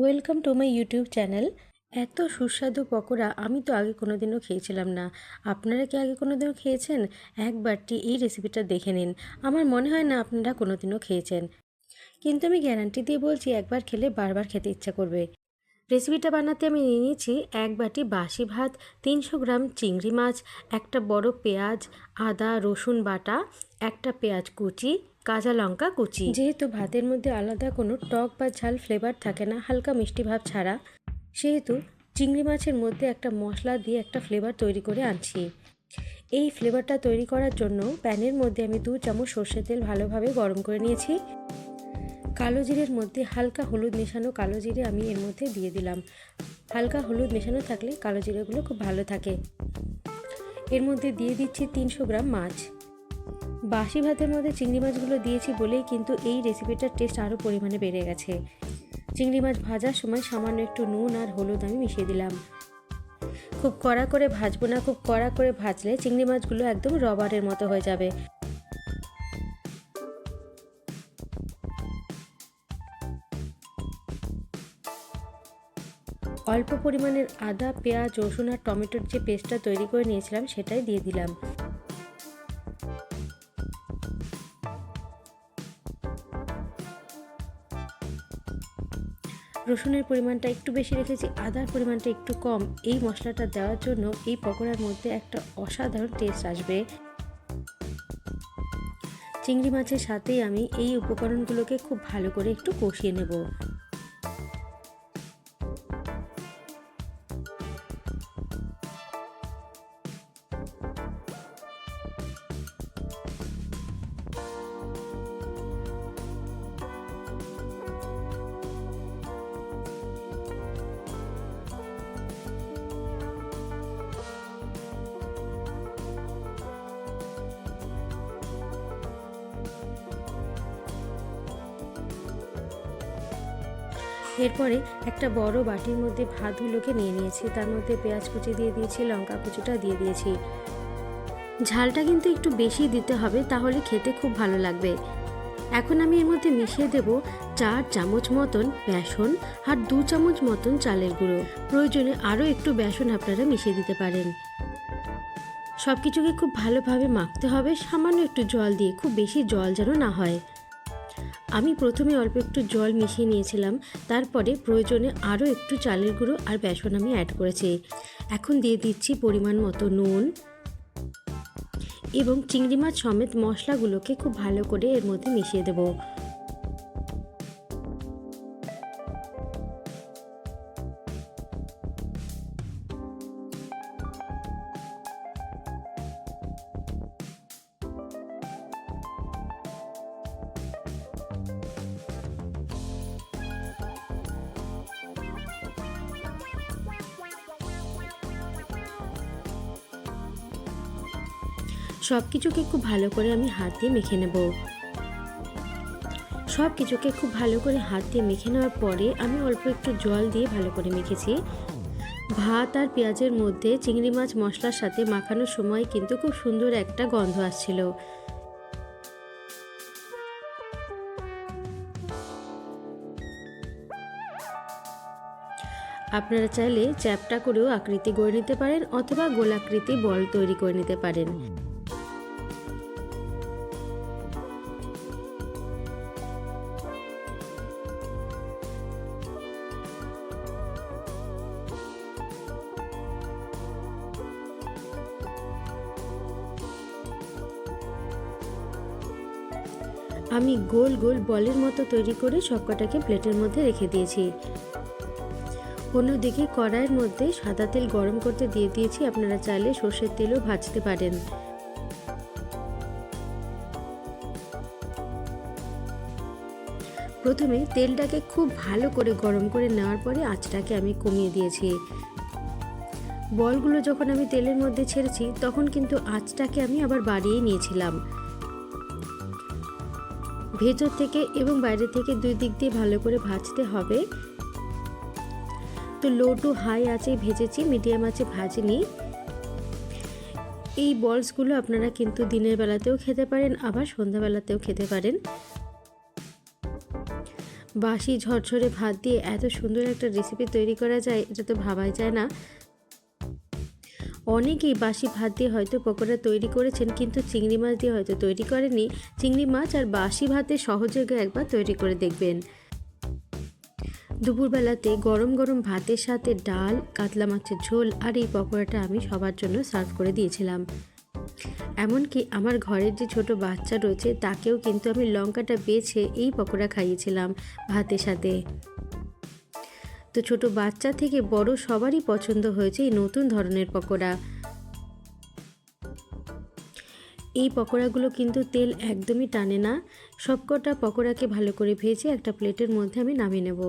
Welcome to my YouTube channel এত সুস্বাদু পকোড়া আমি তো আগে কোনো দিনও খেয়েছিলাম না। আপনারা কি আগে কোনো দিনও খেয়েছেন একবারটি এই রেসিপিটা দেখে নিন। আমার মনে হয় না আপনারা কোনো দিনও খেয়েছেন। কিন্তু আমি গ্যারান্টি দিয়ে বলছি একবার খেলে বারবার খেতে ইচ্ছা করবে। রেসিপিটা বানাতে আমি নিয়ে নিয়েছি এক বাটি বাসি ভাত, তিনশো গ্রাম চিংড়ি মাছ, একটা বড় পেঁয়াজ, আদা, রসুন বাটা, একটা পেঁয়াজ কুচি কাঁচা লঙ্কা কুচি। যেহেতু ভাতের মধ্যে আলাদা কোনো টক বা ঝাল ফ্লেভার থাকে না, হালকা মিষ্টি ভাব ছাড়া, সেহেতু চিংড়ি মাছের মধ্যে একটা মশলা দিয়ে একটা ফ্লেভার তৈরি করে আনছি। এই ফ্লেভারটা তৈরি করার জন্য প্যানের মধ্যে আমি দু চামচ সর্ষের তেল ভালোভাবে গরম করে নিয়েছি। কালো জিরের মধ্যে হালকা হলুদ মেশানো কালো জিরে আমি এর মধ্যে দিয়ে দিলাম। হালকা হলুদ মেশানো থাকলে কালো জিরেগুলো খুব ভালো থাকে। এর মধ্যে দিয়ে দিচ্ছি তিনশো গ্রাম মাছ। বাসি ভাতের মধ্যে চিংড়ি মাছগুলো দিয়েছি বলেই কিন্তু এই রেসিপিটার টেস্ট আরও পরিমাণে বেড়ে গেছে। চিংড়ি মাছ ভাজার সময় সামান্য একটু নুন আর হলুদ আমি মিশিয়ে দিলাম। খুব কড়া করে ভাজবো না, খুব কড়া করে ভাজলে চিংড়ি মাছগুলো একদম রবারের মতো হয়ে যাবে। অল্প পরিমাণের আদা, পেঁয়াজ, রসুন আর টমেটোর যে পেস্টটা তৈরি করে নিয়েছিলাম সেটাই দিয়ে দিলাম। রসুনের পরিমাণটা একটু বেশি রেখেছি, আদার পরিমাণটা একটু কম। এই মশলাটা দেওয়ার জন্য এই পকোড়ার মধ্যে একটা অসাধারণ টেস্ট আসবে। চিংড়ি মাছের সাথেই আমি এই উপকরণগুলোকে খুব ভালো করে একটু কষিয়ে নেব। এরপরে একটা বড় বাটির মধ্যে ভাতগুলোকে নিয়ে নিয়েছি। তার মধ্যে পেঁয়াজ কুচি দিয়ে দিয়েছি, লঙ্কা কুচিটা দিয়ে দিয়েছি। ঝালটা কিন্তু একটু বেশি দিতে হবে, তাহলে খেতে খুব ভালো লাগবে। এখন আমি এর মধ্যে মিশিয়ে দেব চার চামচ মতন বেসন আর দু চামচ মতন চালের গুঁড়ো। প্রয়োজনে আরও একটু বেসন আপনারা মিশিয়ে দিতে পারেন। সব কিছুকে খুব ভালোভাবে মাখতে হবে, সামান্য একটু জল দিয়ে, খুব বেশি জল যেন না হয়। আমি প্রথমে অল্প একটু জল মিশিয়ে নিয়েছিলাম, তারপরে প্রয়োজনে আরও একটু চালের গুঁড়ো আর বেসন আমি অ্যাড করেছি। এখন দিয়ে দিচ্ছি পরিমাণ মতো নুন এবং চিংড়ি মাছ সমেত মশলাগুলোকে খুব ভালো করে এর মধ্যে মিশিয়ে দেবো। সব কিছুকে খুব ভালো করে আমি হাত দিয়ে মেখে নেব। সব কিছুকে খুব ভালো করে হাত দিয়ে মেখে নেওয়ার পরে আমি অল্প একটু জল দিয়ে ভালো করে মেখেছি। ভাত আর পেঁয়াজের মধ্যে চিংড়ি মাছ মশলার সাথে মাখানোর সময় কিন্তু খুব সুন্দর একটা গন্ধ আসছিল। আপনারা চাইলে চ্যাপটা করেও আকৃতি গড়ে নিতে পারেন অথবা গোলাকৃতি বল তৈরি করে নিতে পারেন। আমি গোল গোল বলের মতো তৈরি করে সবকটাকে প্লেটের মধ্যে রেখে দিয়েছি। অন্যদিকে কড়াইয়ের মধ্যে সাদা তেল গরম করতে দিয়ে দিয়েছি। আপনারা চাইলে সর্ষের তেলও ভাজতে পারেন। প্রথমে তেলটাকে খুব ভালো করে গরম করে নেওয়ার পরে আঁচটাকে আমি কমিয়ে দিয়েছি। বলগুলো যখন আমি তেলের মধ্যে ছেড়েছি, তখন কিন্তু আঁচটাকে আমি আবার বাড়িয়ে নিয়েছিলাম। ভেতর থেকে এবং বাইরে থেকে দুই দিক দিয়ে ভালো করে ভাজতে হবে। তো লো টু হাই আছে ভেজেছি মিডিয়াম আছে ভাজিনি। এই বলসগুলো আপনারা কিন্তু দিনের বেলাতেও খেতে পারেন, আবার সন্ধ্যাবেলাতেও খেতে পারেন। বাসি ঝরঝরে ভাত দিয়ে এত সুন্দর একটা রেসিপি তৈরি করা যায়, এটা তো ভাবাই যায় না। অনেকেই বাসি ভাত দিয়ে হয়তো পকোড়া তৈরি করেছেন, কিন্তু চিংড়ি মাছ দিয়ে হয়তো তৈরি করেনি চিংড়ি মাছ আর বাসি ভাতে সহযোগে একবার তৈরি করে দেখবেন। দুপুরবেলাতে গরম গরম ভাতের সাথে ডাল, কাতলা মাছের ঝোল আর এই পকোড়াটা আমি সবার জন্য সার্ভ করে দিয়েছিলাম। এমনকি আমার ঘরের যে ছোট বাচ্চা রয়েছে, তাকেও কিন্তু আমি লঙ্কাটা বেছে এই পকোড়া খাইয়েছিলাম ভাতের সাথে। তো ছোট বাচ্চা থেকে বড় সবারই পছন্দ হয়েছে এই নতুন ধরনের পকোড়া। এই পকোড়াগুলো কিন্তু তেল একদমই টানে না। সবকটা পকোড়াকে ভালো করে ভেজে একটা প্লেটের মধ্যে আমি নামিয়ে নেব।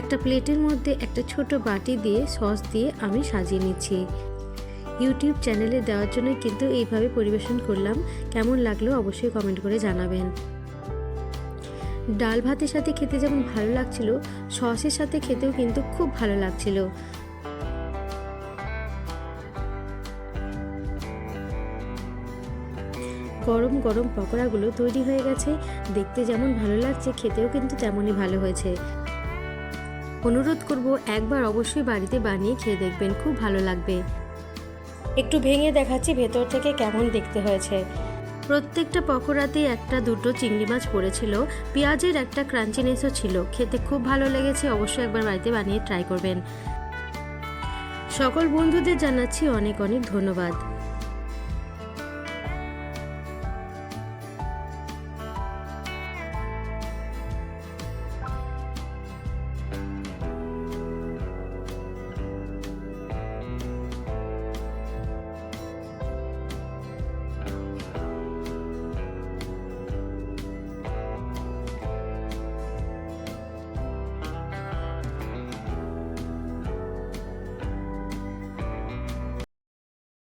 একটা প্লেটের মধ্যে একটা ছোট বাটি দিয়ে সস দিয়ে আমি সাজিয়ে নিচ্ছি। ইউটিউব চ্যানেলে দেওয়ার জন্য কিন্তু এইভাবে পরিবেশন করলাম। কেমন লাগল অবশ্যই কমেন্ট করে জানাবেন। ডাল ভাতের সাথে খেতে যেমন ভালো লাগছিল, সসের সাথে খেতেও কিন্তু খুব ভালো লাগছিল। গরম গরম পকোড়াগুলো তৈরি হয়ে গেছে। দেখতে যেমন ভালো লাগছে, খেতেও কিন্তু তেমনই ভালো হয়েছে। অনুরোধ করব একবার অবশ্যই বাড়িতে বানিয়ে খেয়ে দেখবেন খুব ভালো লাগবে। একটু ভেঙে দেখাচ্ছি ভেতর থেকে কেমন দেখতে হয়েছে। প্রত্যেকটা পকোড়াতেই একটা দুটো চিংড়ি মাছ পড়েছিল পেঁয়াজের একটা ক্রাঞ্চিনেসও ছিল খেতে খুব ভালো লেগেছে অবশ্যই একবার বাড়িতে বানিয়ে ট্রাই করবেন। সকল বন্ধুদের জানাচ্ছি অনেক অনেক ধন্যবাদ।